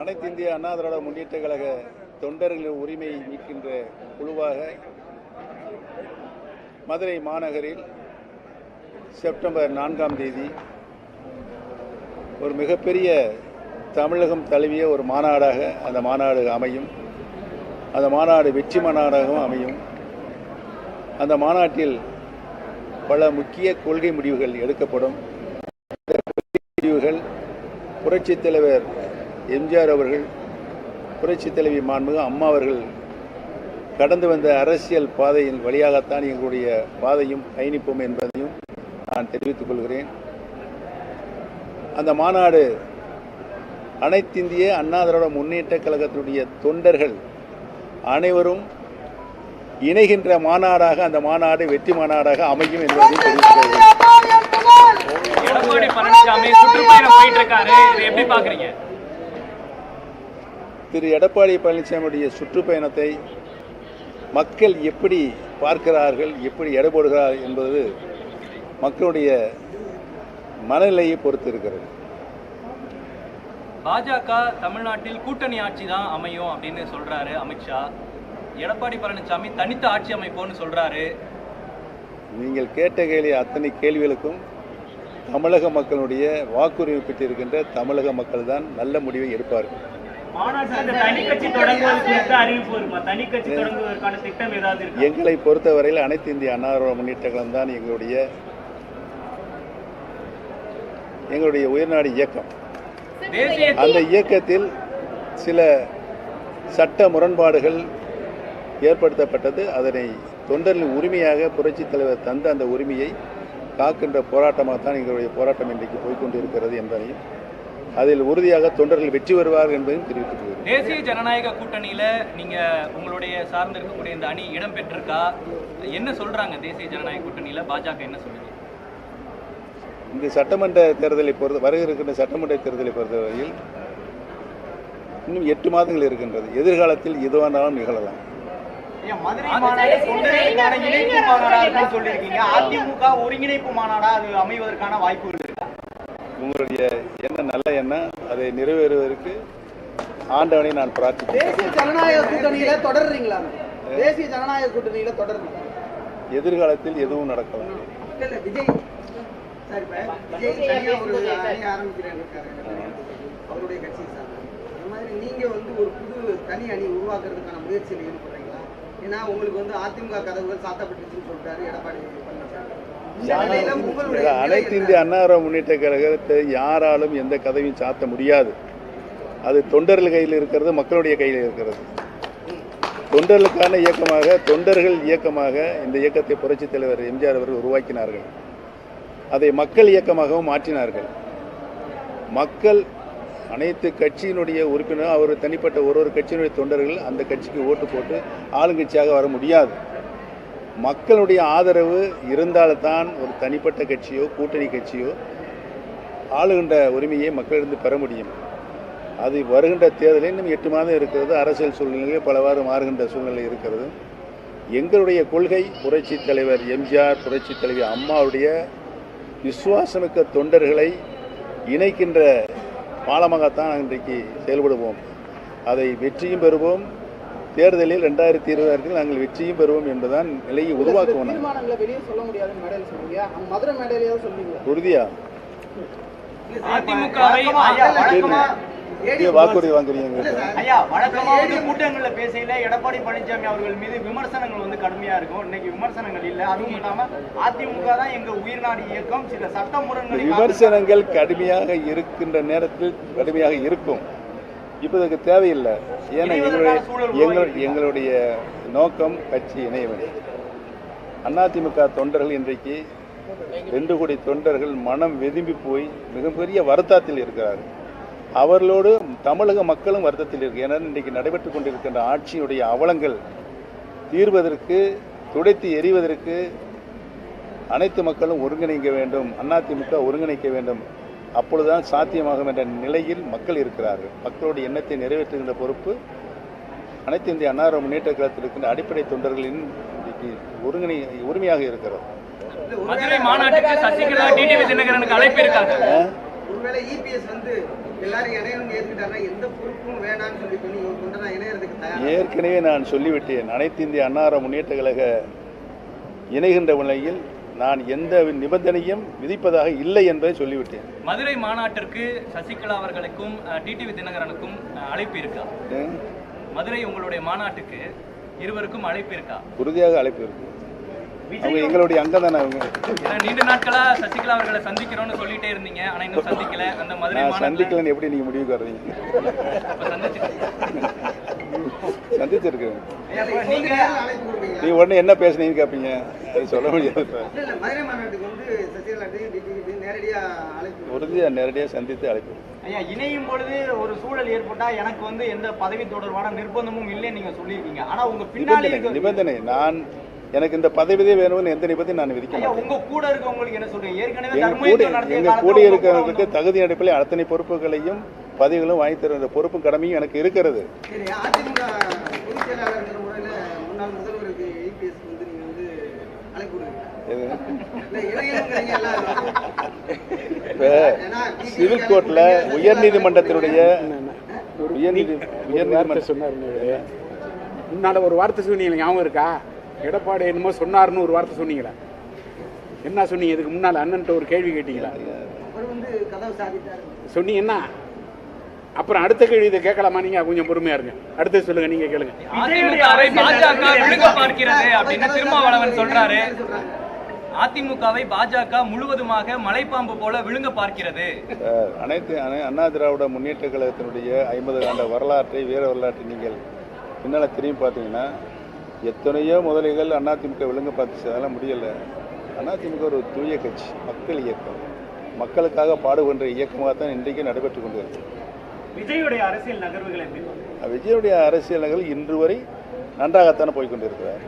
அனைத்து இந்திய அண்ணா திராவிட முன்னேற்ற கழக தொண்டர்களின் உரிமையை மீட்கின்ற குழுவாக மதுரை மாநகரில் செப்டம்பர் நான்காம் தேதி ஒரு மிகப்பெரிய தமிழகம் தழுவிய ஒரு மாநாடாக அந்த மாநாடு அமையும். அந்த மாநாடு வெற்றி மாநாடாகவும் அமையும். அந்த மாநாட்டில் பல முக்கிய கொள்கை முடிவுகள் எடுக்கப்படும். கொள்கை முடிவுகள் புரட்சித் தலைவர் எம்ஜிஆர் அவர்கள் புரட்சித் தலைவி மாண்புமிகு அம்மா அவர்கள் கடந்து வந்த அரசியல் பாதையின் வழியாகத்தான் எங்களுடைய பாதையும் பயணிப்போம் என்பதையும் நான் தெரிவித்துக் கொள்கிறேன். அந்த மாநாடு அனைத்திந்திய அண்ணா திராவிட முன்னேற்ற கழகத்தினுடைய தொண்டர்கள் அனைவரும் இணைகின்ற மாநாடாக அந்த மாநாடு வெற்றி மாநாடாக அமையும் என்பதையும் தெரிவித்துக் கொள்கிறேன். எடப்பாடி பழனிசாமி சுற்றுப்பயணம் போயிட்டு இருக்காரு. எப்படி பாக்குறீங்க திரு எடப்பாடி பழனிசாமியுடைய சுற்றுப்பயணத்தை மக்கள் எப்படி பார்க்கிறார்கள் எப்படி எடைபோடுகிறார்கள் என்பது மக்களுடைய மனநிலையை பொறுத்து இருக்கிறது பாஜக தமிழ்நாட்டில் கூட்டணி ஆட்சி தான் அமையும் அப்படின்னு சொல்றாரு அமித்ஷா. எடப்பாடி பழனிசாமி தனித்த ஆட்சி அமைப்போம்னு சொல்றாரு. நீங்கள் கேட்ட கேள்வி அத்தனை கேள்விகளுக்கும் தமிழக மக்களுடைய வாக்குரிமை பெற்றிருக்கின்ற தமிழக மக்கள் தான் நல்ல முடிவை எடுப்பார்கள். தனி தனி எங்களை பொறுத்தவரையில் அனைத்து இந்திய திராவிட முன்னேற்ற கழகம் தான் எங்களுடைய எங்களுடைய உயர்நாடு இயக்கம். தேசிய அந்த இயக்கத்தில் சில சட்ட முரண்பாடுகள் ஏற்படுத்தப்பட்டது. அதனை தொண்டர்களின் உரிமையாக புரட்சித் தலைவர் தந்த அந்த உரிமையை காக்கின்ற போராட்டமாகத்தான் எங்களுடைய போராட்டம் இன்றைக்கு போய்க்கொண்டிருக்கிறது என்பதையும் அதில் உறுதியாக தொண்டர்கள் வெற்றி பெறுவார்கள் என்பதையும் தெரிவித்துக் கொள்கிறேன். தேசிய ஜனநாயக கூட்டணியில நீங்க உங்களுடைய சார்ந்து இருக்கக்கூடிய இந்த அணி இடம் பெற்றிருக்கா? என்ன சொல்றாங்க தேசிய ஜனநாயக கூட்டணியில? பாஜக என்ன சொல்லுது? இந்த சட்டமன்ற தேர்தலை பொறுத்த இருக்கின்ற சட்டமன்ற தேர்தலை பொறுத்தவரையில் இன்னும் எட்டு மாதங்கள் இருக்கின்றது. எதிர்காலத்தில் எதுவானாலும் நிகழலாம். உங்களுடைய நல்ல எண்ணம். அதை நிறைவேறுவதற்கு ஆண்டவனை நான் பிரார்த்திக்கிறேன். தேசிய ஜனநாயக கூட்டணியில தொடர்றீங்களா? தேசிய ஜனநாயக கூட்டணியில தொடர்றீங்க. எதிர்காலத்தில் எதுவும் நடக்கலாம் விஜய். அவருடைய கட்சி மாதிரி நீங்க வந்து ஒரு புது தனி அணி உருவாக்குறதுக்கான முயற்சியில் ஈடுபடுறீங்களா? ஏன்னா உங்களுக்கு வந்து அதிமுக கதவுகள் சாத்தப்பட்டுச்சுன்னு சொல்லிட்டாரு எடப்பாடி பழனிசாமி இந்த நிலையில உங்களுடைய இல்ல, அனைத்து இந்திய திராவிட முன்னேற்ற கழகத்தை யாராலும் எந்த கதவையும் சாத்த முடியாது. அது தொண்டர்கள் கையில் இருக்கிறது மக்களுடைய கையில் இருக்கிறது. தொண்டர்களுக்கான இயக்கமாக தொண்டர்கள் இயக்கமாக இந்த இயக்கத்தை புரட்சித் தலைவர் எம்ஜிஆர் அவர்கள் உருவாக்கினார்கள். அதை மக்கள் இயக்கமாகவும் மாற்றினார்கள். மக்கள் அனைத்து கட்சியினுடைய உறுப்பினர் அவர் தனிப்பட்ட ஒரு ஒரு கட்சியினுடைய தொண்டர்கள் அந்த கட்சிக்கு ஓட்டு போட்டு ஆளுங்கட்சியாக வர முடியாது. மக்களுடைய ஆதரவு இருந்தால்தான் ஒரு தனிப்பட்ட கட்சியோ கூட்டணி கட்சியோ ஆளுகின்ற உரிமையை மக்களிடம் பெற முடியும். அது வருகின்ற தேர்தலில் இன்னும் எட்டு மாதம் இருக்கிறது. அரசியல் சூழ்நிலையில் பலவாறு மாறுகின்ற சூழ்நிலை இருக்கிறது. எங்களுடைய கொள்கை புரட்சி தலைவர் எம்ஜிஆர் புரட்சி தலைவி அம்மாவுடைய விசுவாசமிக்க தொண்டர்களை இணைக்கின்ற பாலமாகத்தான் இன்றைக்கு செயல்படுவோம். அதை வெற்றியும் பெறுவோம். தேர்தலில் ரெண்டாயிரத்தி இருபதாயிரத்தில் நாங்கள் வெற்றியும் பெறுவோம் என்பதுதான் நிலையை உருவாக்குவோம் உறுதியா? வாக்குறுதி வாங்குறீங்க ஐயா வழக்கமா வந்து கூட்டங்கள்ல பேசையில எடப்பாடி பழனிசாமி அவர்கள் மீது விமர்சனங்கள் வந்து கடுமையா இருக்கும். இன்னைக்கு விமர்சனங்கள் இல்ல. அதுவும் இல்லாம அதிமுக தான் எங்க உயிர்நாடி இயக்கம். சில சட்ட முரண்களை விமர்சனங்கள் கடுமையாக இருக்கின்ற நேரத்தில் கடுமையாக இருக்கும். இப்போ இதுக்கு தேவையில்லை. ஏன்னா எங்களுடைய எங்கள் எங்களுடைய நோக்கம் கட்சி இணைய வேண்டும் அதிமுக தொண்டர்கள் இன்றைக்கு ரெண்டு கோடி தொண்டர்கள் மனம் வெதும்பி போய் மிகப்பெரிய வருத்தத்தில் இருக்கிறார்கள். அவர்களோடு தமிழக மக்களும் வருத்தத்தில் இருக்கு. ஏன்னா இன்றைக்கு நடைபெற்று கொண்டிருக்கின்ற ஆட்சியினுடைய அவலங்கள் தீர்வதற்கு துடைத்து எறிவதற்கு அனைத்து மக்களும் ஒருங்கிணைக்க வேண்டும். அதிமுக ஒருங்கிணைக்க வேண்டும். அப்பொழுதுதான் சாத்தியமாகும் என்ற நிலையில் மக்கள் இருக்கிறார்கள். மக்களுடைய எண்ணத்தை நிறைவேற்றுகின்ற பொறுப்பு அனைத்து இந்திய அன்னார முன்னேற்ற கழகத்தில் இருக்கின்ற அடிப்படை தொண்டர்களின் இன்றைக்கு ஒருங்கிணை உரிமையாக இருக்கிறது. மதுரை மாநாட்டுக்கு சசிகலா டிடிவி தினகரனுக்கு அழைப்பு இருக்காங்க. ஆ? ஒருவேளை இபிஎஸ் வந்து எல்லாரும் இணையணும்னு ஏத்துக்கிட்டாருன்னா எந்த பொறுப்பும் வேணாம்னு சொல்லி பண்ணி இவர் கொண்டு நான் இணையறதுக்கு தயார்? ஏற்கனவே நான் சொல்லிவிட்டேன். அனைத்து இந்திய அன்னார முன்னேற்ற கழக இணைகின்ற நிலையில் நான் எந்த நிபந்தனையும் விதிப்பதாக இல்லை என்பதை சொல்லிவிட்டேன். மதுரை மாநாட்டிற்கு சசிகலா அவர்களுக்கும் டிடிவி தினகரனுக்கும் அழைப்பு இருக்கா? மதுரை உங்களுடைய மாநாட்டுக்கு இருவருக்கும் அழைப்பு இருக்கா? உறுதியாக அழைப்பு இருக்கு. அவங்க எங்களுடைய அங்கம் தானே அவங்க நீண்ட நாட்களா சசிகலா அவர்களை சந்திக்கிறோம்னு சொல்லிட்டே இருந்தீங்க. ஆனா இன்னும் சந்திக்கல. அந்த மதுரை சந்திக்கலன்னு எப்படி நீங்க முடிவுக்கு வர்றீங்க? சந்திச்சிருக்கேன் நீ உடனே என்ன பேசுனீங்கன்னு கேட்பீங்க அது சொல்ல முடியாது. உறுதியாக நேரடியாக சந்தித்து அழைப்பு. ஐயா இணையும் பொழுது ஒரு சூழல் ஏற்பட்டா எனக்கு வந்து எந்த பதவி தொடர்பான நிர்பந்தமும் இல்லைன்னு நீங்க சொல்லியிருக்கீங்க. ஆனா உங்க பின்னாடி நிபந்தனை நிபந்தனை. நான் எனக்கு இந்த பதவியே வேணும்னு எந்த நிபந்தனையும் நான் விதிக்க ஐயா மாட்டேன். உங்க கூட இருக்கவங்களுக்கு என்ன சொல்றீங்க? ஏற்கனவே எங்க கூட இருக்கிறவங்களுக்கு தகுதி அடிப்படையில் அத்தனை பொறுப்புகளையும் பதவிகளும் வாங்கி தருகிற பொறுப்பும் கடமையும் எனக்கு இருக்கிறது. ஏன்னா சிவில் கோர்ட்ல உயர்நீதிமன்றத்தினுடைய உயர்நீதி உயர்நீதிமன்ற சொன்னார் முன்னால ஒரு வார்த்தை சொன்னீங்க ஞாபகம் இருக்கா? எடப்பாடி என்னமோ சொன்னாருன்னு ஒரு வார்த்தை சொன்னீங்களா. என்ன சொன்னீங்க? இதுக்கு முன்னால அண்ணன்ட்ட ஒரு கேள்வி கேட்டீங்களா? அவர் வந்து கதவு சாதித்தாரு சொன்னீங்கன்னா அப்புறம் அடுத்த கேள்வி இதை கேட்கலாமா? நீங்க கொஞ்சம் பொறுமையா இருங்க. அடுத்து சொல்லுங்க நீங்க கேளுங்க. அதிமுகவை பாஜக விழுங்க பார்க்கிறது அப்படின்னு திருமாவளவன் சொல்றாரு. அதிமுகவை பாஜக முழுவதுமாக மலைப்பாம்பு போல விழுங்க பார்க்கிறது. அனைத்து அனை- அண்ணா திராவிட முன்னேற்ற கழகத்தினுடைய ஐம்பது ஆண்டு வரலாற்றை வீர வரலாற்றை நீங்கள் பின்னால் திரும்பி பார்த்தீங்கன்னா எத்தனையோ முதலைகள் அதிமுக விழுங்க பார்த்துச்சு. அதெல்லாம் முடியலை. அதிமுக ஒரு தூய கட்சி மக்கள் இயக்கம். மக்களுக்காக பாடுபடுற இயக்கமாக தான் இன்றைக்கு நடைபெற்று கொண்டு இருக்கு விஜயுடைய அரசியல் நகர்வுகள் எப்படி விஜயனுடைய அரசியல் நகல் இன்று வரை நன்றாகத்தானே போய் கொண்டிருக்கிறார்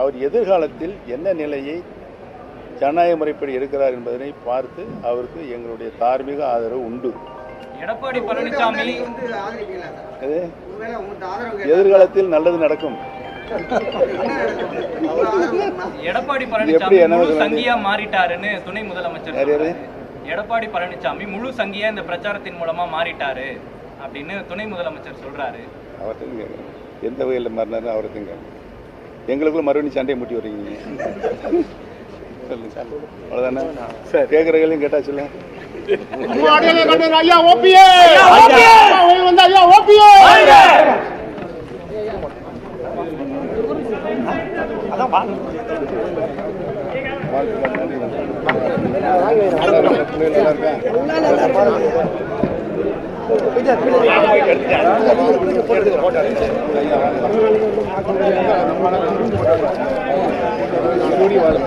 அவர் எதிர்காலத்தில் என்ன நிலையை ஜனநாயக முறைப்படி எடுக்கிறார் என்பதனை பார்த்து அவருக்கு எங்களுடைய தார்மீக ஆதரவு உண்டு. எடப்பாடி பழனிசாமி எதிர்காலத்தில் நல்லது நடக்கும்? எடப்பாடி பழனிசாமி மாறிட்டாருன்னு துணை முதலமைச்சர். எடப்பாடி பழனிசாமி முழு சங்கியா இந்த பிரச்சாரத்தின் மூலமா மாறிட்டாரு. அப்படின்னு துணை முதலமைச்சர் சொல்றாரு. அவர்கிட்ட கேட்குறேன் எந்த வகையில் மாறினாரு அவர்கிட்ட எங்களுக்குள்ள மறுபடியும் சண்டையை முட்டி வர்றீங்க சொல்லுங்க. அவ்வளோதானே சார். கேட்குற கேள்வியும் கேட்டாச்சுல்ல ஐயா ஓபிஏ வந்து ஐயா ஓபிஏ கூடி வாழும்